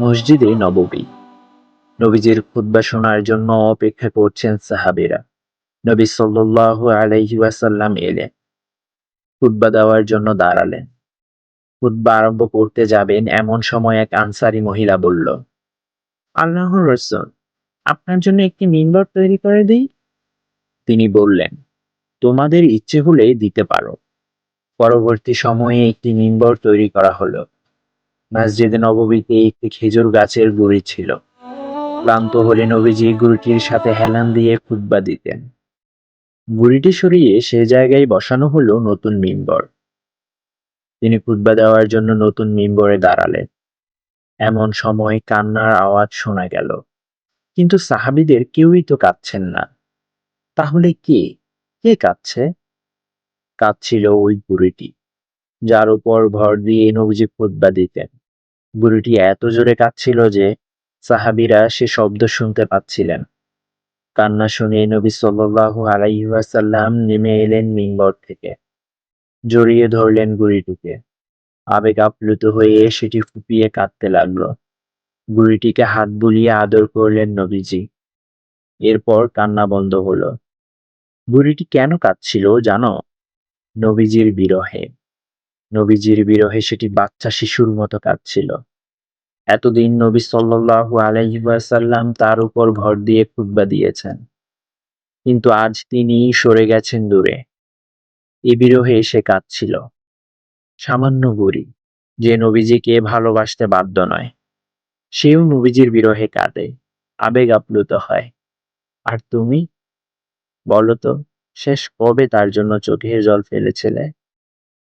মসজিদে নববী নবীজির খুতবা শোনার জন্য অপেক্ষা করছেন সাহাবেরা। নবী সাল্লাল্লাহু আলাইহি ওয়াসাল্লাম এলেন। খুতবা দেওয়ার জন্য দাঁড়ালেন। খুতবা আরম্ভ করতে যাবেন এমন সময় এক আনসারি মহিলা বলল, আল্লাহর রসুল, আপনার জন্য একটি মিম্বর তৈরি করে দিই? তিনি বললেন, তোমাদের ইচ্ছে হলে দিতে পারো। পরবর্তী সময়ে একটি মিম্বর তৈরি করা হলো। মসজিদে নববীতে একটি খেজুর গাছের গুড়ি ছিল। ক্লান্ত হলে নবীজি গুড়িটির সাথে হেলান দিয়ে খুতবা দিতেন। গুড়িটি সরিয়ে সে জায়গায় বসানো হলো নতুন মিম্বর। তিনি খুতবা দেওয়ার জন্য নতুন মিম্বরে দাঁড়ালেন। এমন সময় কান্নার আওয়াজ শোনা গেল। কিন্তু সাহাবিদের কেউই তো কাঁদছেন না। তাহলে কে? কে কাঁদছে? কাঁদছিল ওই বুড়িটি যার উপর ভর দিয়ে নবীজি খুতবা দিতেন। বুড়িটি এত জোরে কাঁদছিল যে সাহাবিরা সে শব্দ শুনতে পাচ্ছিলেন। কান্না শুনে নবী সাল্লাল্লাহু আলাইহি ওয়াসাল্লাম নেমে এলেন মিম্বর থেকে। জড়িয়ে ধরলেন বুড়িটিকে। আবেগ আপ্লুত হয়ে সেটি ফুপিয়ে কাঁদতে লাগল। বুড়িটিকে হাত বুলিয়ে আদর করলেন নবীজি। এরপর কান্না বন্ধ হলো। বুড়িটি কেন কাঁদছিল জানো? নবীজির বিরহে। নবীজির বিরহে সেটি বাচ্চা শিশুর মতো কাঁদছিল। এতদিন নবী সাল্লাল্লাহু আলাইহি ওয়াসাল্লাম তার উপর ভর দিয়ে খুতবা দিয়েছেন। কিন্তু আজ তিনি সরে গেছেন দূরে। এ বিরহে সে কাঁদছিল। সামান্য বুড়ি, যে নবীজিকে ভালোবাসতে বাধ্য নয়। সেও নবীজির বিরহে কাঁদে, আবেগ আপ্লুত হয়। আর তুমি? বলো তো, শেষ কবে তার জন্য চোখের জল ফেলেছিলে?